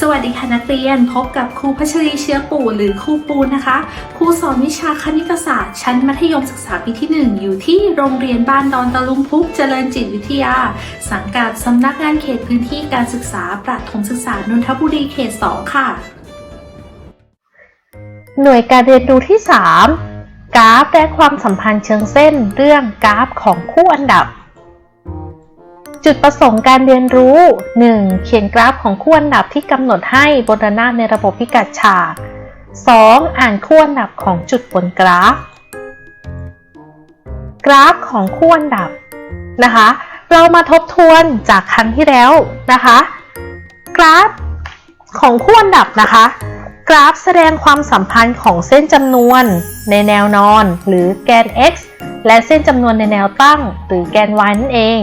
สวัสดีค่ะนักเรียนพบกับครูพัชรีเชื้อปู่หรือครูปูนนะคะ ครูสอนวิชาคณิตศาสตร์ ชั้นมัธยมศึกษาปีที่ 1 อยู่ที่โรงเรียนบ้านดอนตะลุงพุกเจริญจิตวิทยา สังกัดสำนักงานเขตพื้นที่การศึกษาประถมศึกษานนทบุรีเขต 2 ค่ะ หน่วยการเรียนรู้ที่ 3 กราฟและความสัมพันธ์เชิงเส้นเรื่องกราฟของคู่อันดับ จุดประสงค์การเรียนรู้ 1. เขียนกราฟของคู่อันดับที่กำหนดให้บนระนาบในระบบพิกัดฉาก 2. อ่านคู่อันดับของจุดบนกราฟ กราฟของคู่อันดับนะคะ เรามาทบทวนจากครั้งที่แล้วนะคะ กราฟของคู่อันดับนะคะ กราฟแสดงความสัมพันธ์ของเส้นจำนวนในแนวนอน หรือแกน x และเส้นจำนวนในแนวตั้ง หรือแกน y นั่นเอง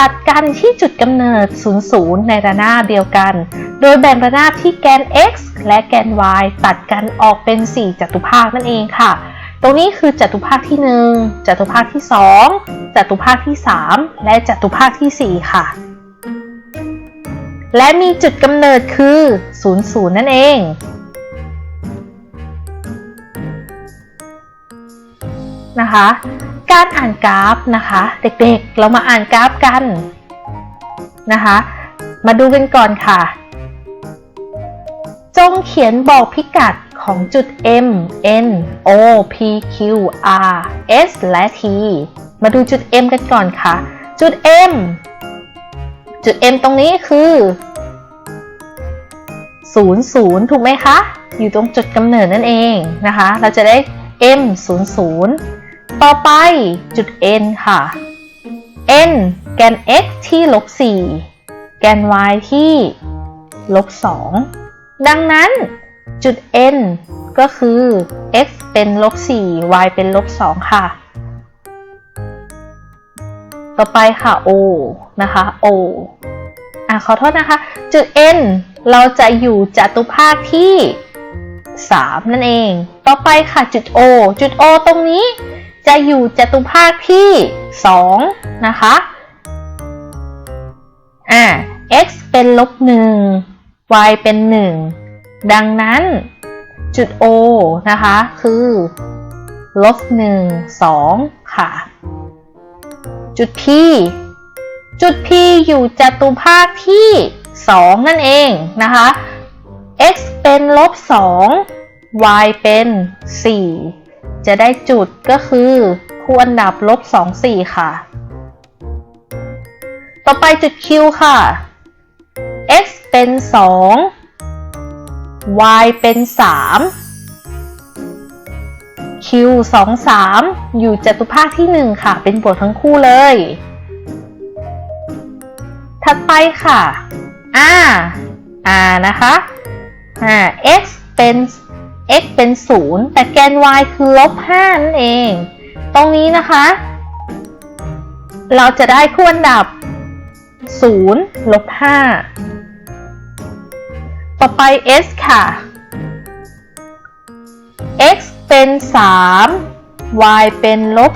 ตัดกันที่จุดกำเนิด 00 ในระนาบเดียวกัน โดยแบ่งระนาบที่แกน x และแกน y ตัดกันออกเป็น 4 จัตุภาคนั่นเองค่ะ ตรงนี้คือจัตุภาคที่ 1 จัตุภาคที่ 2 จัตุภาคที่ 3 และจัตุภาคที่ 4 ค่ะ และมีจุดกำเนิดคือ 00 นั่นเองนะคะ การอ่านกราฟนะคะ เด็กๆ เรามาอ่านกราฟกันนะคะ มาดูกันก่อนค่ะ จงเขียนบอกพิกัดของจุด M N O P Q R S และ T มาดูจุด M กันก่อนค่ะ จุด M จุด M ตรงนี้คือ 00 ถูกไหมคะ อยู่ตรงจุดกำเนิดนั่นเองนะคะ เราจะได้ M 00 ต่อไปจุด n ค่ะ n แกน x ที่ลบ4แกน y ที่ลบ2ดังนั้นจุด n ก็คือ x เป็นลบ4 y เป็นลบ2ค่ะ ต่อไปค่ะ o นะคะ o อะขอโทษนะคะ จุด n เราจะอยู่จัตุภาคที่ 3 นั่นเอง ต่อไปค่ะจุด o จุด o ตรงนี้ จะอยู่จตุภาคที่ 2 นะคะ อ่า x เป็นลบ 1 y เป็น 1 ดังนั้นจุด o นะคะ คือลบ 1 2 ค่ะ จุด p จุด p อยู่จตุภาคที่ 2 นั่นเองนะคะ x เป็นลบ 2 y เป็น 4 จะได้จุดก็คือคู่อันดับลบ2 4 ค่ะ ต่อไปจุด Q ค่ะ x เป็น 2 y เป็น 3 Q 2 3 อยู่จัตุภาคที่ 1 ค่ะ เป็นบวกทั้งคู่เลย ถัดไปค่ะ R R นะคะอ่า x เป็น x เป็น 0 แต่แกน y คือลบ5นั่นเอง ตรงนี้นะคะ เราจะได้คู่อันดับ 0 ลบ 5 ต่อไป s ค่ะ x เป็น 3 y เป็นลบ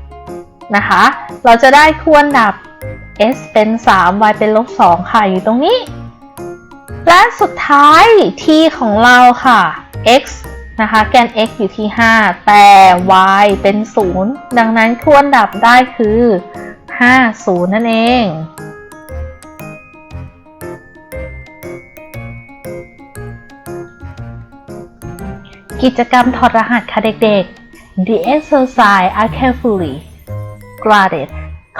2 นะคะ เราจะได้คู่อันดับ s เป็น 3 y เป็นลบ 2 ค่ะ อยู่ตรงนี้ และสุดท้าย t ของเราค่ะ x นะคะแกน x อยู่ที่ 5 แต่ y เป็น 0 ดังนั้นคู่อันดับได้คือ 5 0 นั่นเอง กิจกรรมถอดรหัสค่ะเด็กๆ The exercise are carefully graded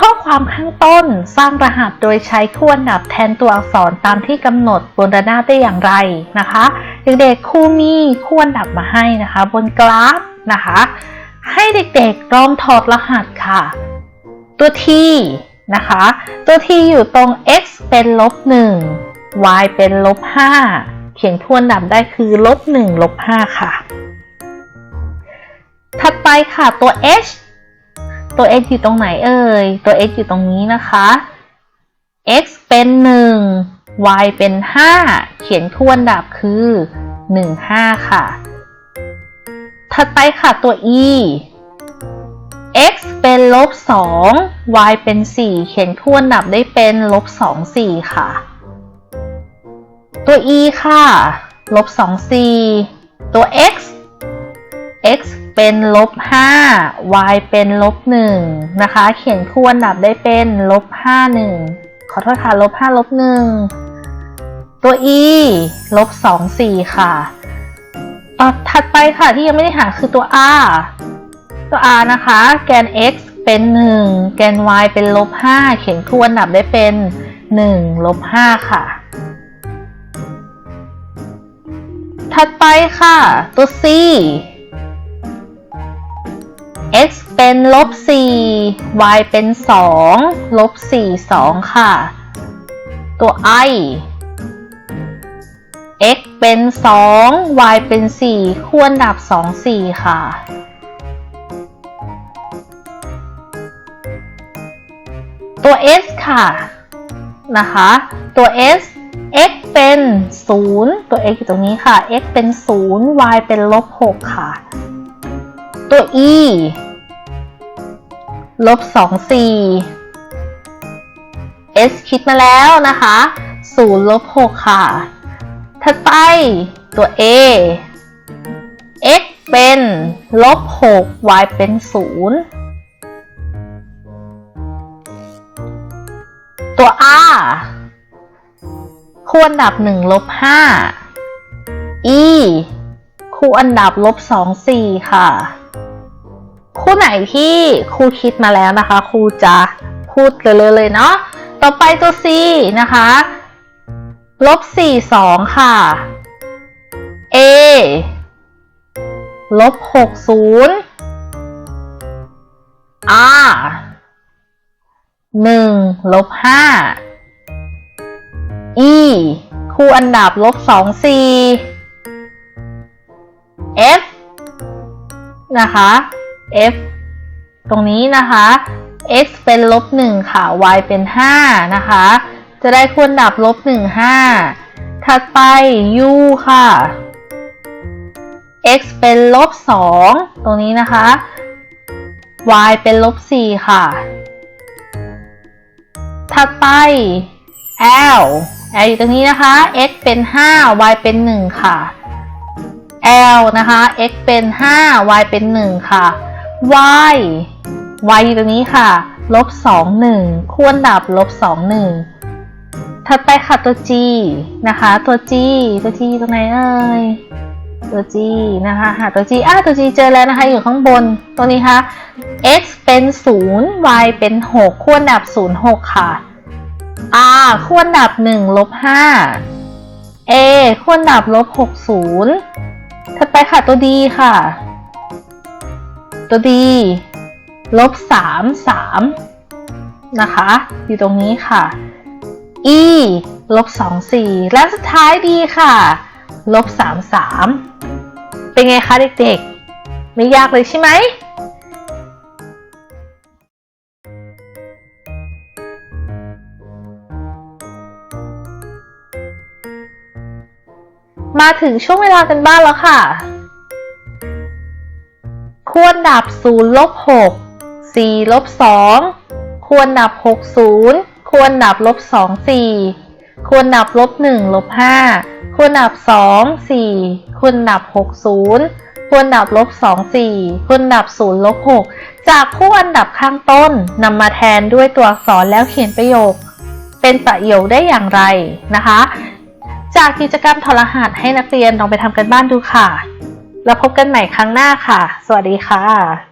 ข้อความข้างต้นสร้างรหัสโดยใช้คู่อันดับแทนตัวอักษรตามที่กำหนดบนระนาบได้อย่างไรนะคะ เด็กๆครูมีคู่อันดับมาให้นะคะ บนกราฟนะคะ ให้เด็กๆลองถอดรหัสค่ะ ตัว t นะคะ ตัว t อยู่ตรง x เป็นลบ1 y เป็นลบ5เขียนคู่อันดับได้คือลบ1ลบ5ค่ะ ถัดไปค่ะตัว h ตัว x อยู่ตรงไหนเอ่ย ตัว x อยู่ตรงนี้นะคะ x เป็น 1 y เป็น 5 เขียนคู่อันดับคือ 1 5 ค่ะ ถัดไปค่ะตัว e x เป็นลบ 2 y เป็น 4 เขียนคู่อันดับได้เป็นลบ 2 4 ค่ะ ตัว e ค่ะ ลบสอง c ตัว x x เป็นลบห้า y เป็นลบหนึ่งนะคะ เขียนคู่อันดับได้เป็นลบห้าหนึ่งขอโทษค่ะลบห้าลบหนึ่งตัว e ลบสองสี่ค่ะต่อถัดไปค่ะที่ยังไม่ได้หาคือตัว r ตัว r นะคะ แกน x เป็นหนึ่งแกน y เป็นลบห้าเขียนคู่อันดับได้เป็นหนึ่งลบห้าค่ะ ถัดไปค่ะ ตัว c เป็นลบ 4 y เป็น 2 ลบ 4 2 ค่ะ ตัว i x เป็น 2 y เป็น 4 ควรดับ 2 4 ค่ะ ตัว s ค่ะ นะคะ ตัว s x เป็น 0 ตัว x อยู่ตรงนี้ค่ะ x เป็น 0 y เป็นลบ 6 ค่ะ ตัว e ลบ2 4 s คิดมาแล้วนะคะ0ลบ6ค่ะ ถัดไปตัว a x เป็นลบ6 y เป็น 0 ตัว r คู่อันดับ 1 ลบ 5 e คู่อันดับลบ 2 4 ค่ะ คู่ไหนที่ครูคิดมาแล้วนะคะ ครูจะพูดเลยเลยเนาะ ต่อไปตัว c นะคะลบ4 2 ค่ะ a ลบ6 0 r 1ลบ5 e คู่อันดับลบ2 4 f นะคะ f ตรงนี้นะคะ x เป็นลบ1ค่ะ y เป็น 5 นะคะ จะได้คู่อันดับลบ1 5 ถัดไป u ค่ะ x เป็นลบ2ตรงนี้นะคะ y เป็นลบ4ค่ะ ถัดไป l l อยู่ตรงนี้นะคะ x เป็น 5 y เป็น 1 ค่ะ l นะคะ x เป็น 5 y เป็น 1 ค่ะ y y อยู่ตรงนี้ค่ะ ลบ2 1ควรดับลบ2 1ถัดไปค่ะตัว g นะคะ ตัว g ตัว g ตรงไหนเอ่ย ตัว g นะคะ หาตัว g อะตัว g เจอแล้วนะคะ อยู่ข้างบน ตัวนี้ค่ะ x เป็น 0 y เป็น 6ควรดับ 0 6 ค่ะ r ควรดับ 1 ลบ 5 a ควรดับลบ 60ถัดไปค่ะตัว d ค่ะ ตัว d ลบ3 3นะคะ อยู่ตรงนี้ค่ะ e ลบ2 4และสุดท้าย d ค่ะ ลบ3 3เป็นไงคะเด็กๆ ไม่ยากเลยใช่ไหมมาถึงช่วงเวลากันบ้างแล้วค่ะ ควรดับ0ลบ6 4ลบ2ควรดับ60ควรดับลบ2 4ควรดับลบ1ลบ5ควรดับ2 4ควรดับ60ควรดับลบ2 4ควรดับ0ลบ6จากคู่อันดับข้างต้นนำมาแทนด้วยตัวอักษรแล้วเขียนประโยค เป็นประโยคได้อย่างไรนะคะ จากกิจกรรมทรหัสให้นักเรียนลองไปทำกันบ้านดูค่ะ แล้วพบกันใหม่ครั้งหน้าค่ะ สวัสดีค่ะ